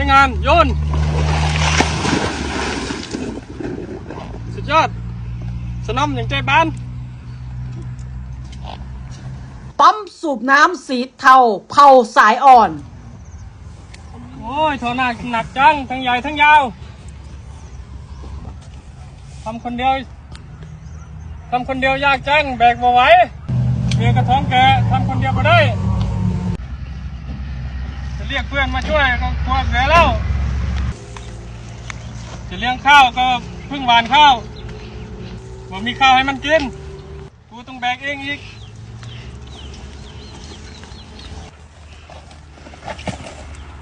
ช้งานโยน สุดยอด สนอมอย่างใจบ้าน ปั๊มสูบน้ำสีเทาเผาสายอ่อน โอ้ยโทหนักหนักจัง ทั้งใหญ่ทั้งยาว ทำคนเดียว ทำคนเดียวยากจัง แบกมาไหวเมียกระท้องแกทำคนเดียวก็ได้จะ เรียกเพื่อนมาช่วยก็กลัวเสียแล้ว จะเลี้ยงข้าวก็เพิ่งหวานข้าวบ่มีข้าวให้มันกิน กูต้องแบกเองอีก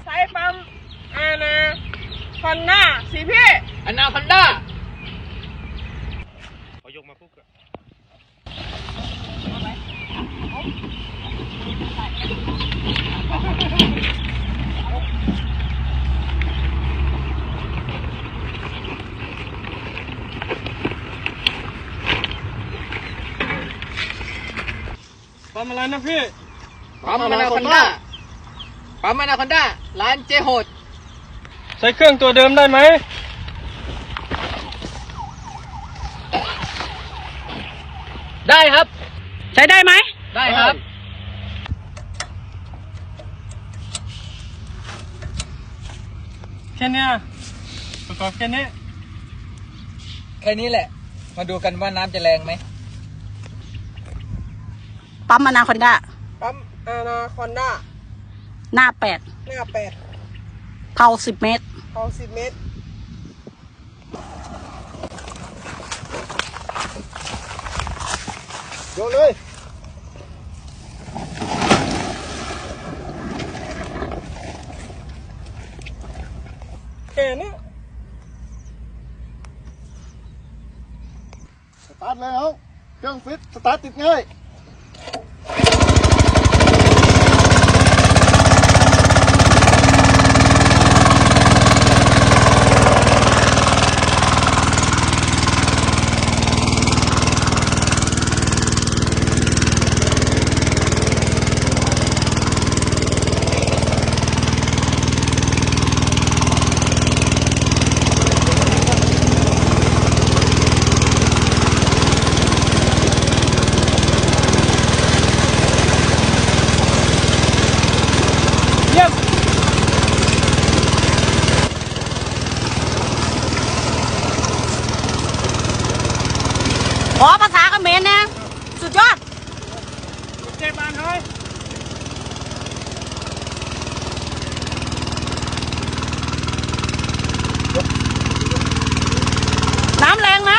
ใช้ปั๊มอาณาคอนหน้าสิพี่อนาคอนด้า เขายกมาปุ๊บก็ ปั๊มอะไรนะพี่ ปั๊มอนาคอนด้าปั๊มอนาคอนด้าร้านเจโหด ใช้เครื่องตัวเดิมได้ไหม ได้ครับ ใช้ได้ไหม ได้ครับ แค่เนี้ยประกอบแค่นี้ แค่นี้แหละ มาดูกันว่าน้ำจะแรงไหม ปั๊มอนาคอนด้าปั๊มอาณาคอนด้าหน้าแปดหน้าแปดเผาสิบเมตรทองสิบเมตร โยนเลยแค่นี้สตาร์ทเลยเอาเครื่องฟิต สตาร์ทติดง่าย ขอภาษาเขมรนะ สุดยอดเจ็บมันเฮ้ย น้ำแรงไหม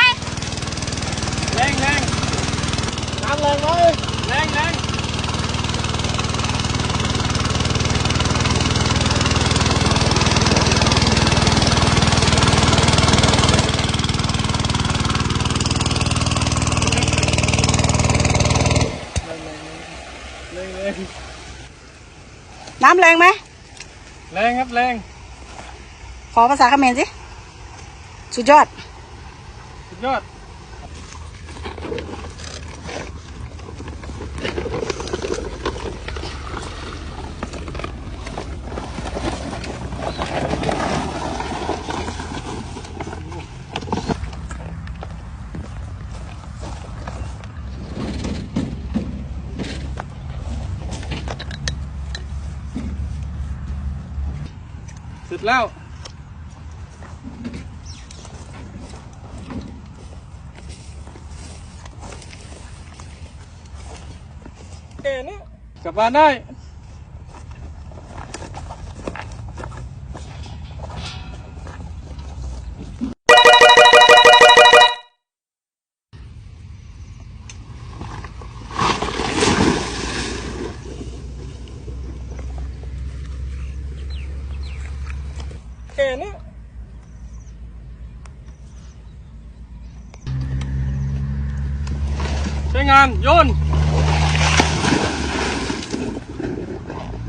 แรงแรง น้ำแรงไหม แรงแรง น้ำแรงไหมแรงครับแรงขอภาษาเขมรสิ สุดยอด สุดยอด สร็จแล้วเอ๋นี่กลับบ้านได้ can it. Hang on, yun.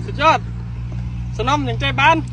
Sejat. Senam yang cai ban.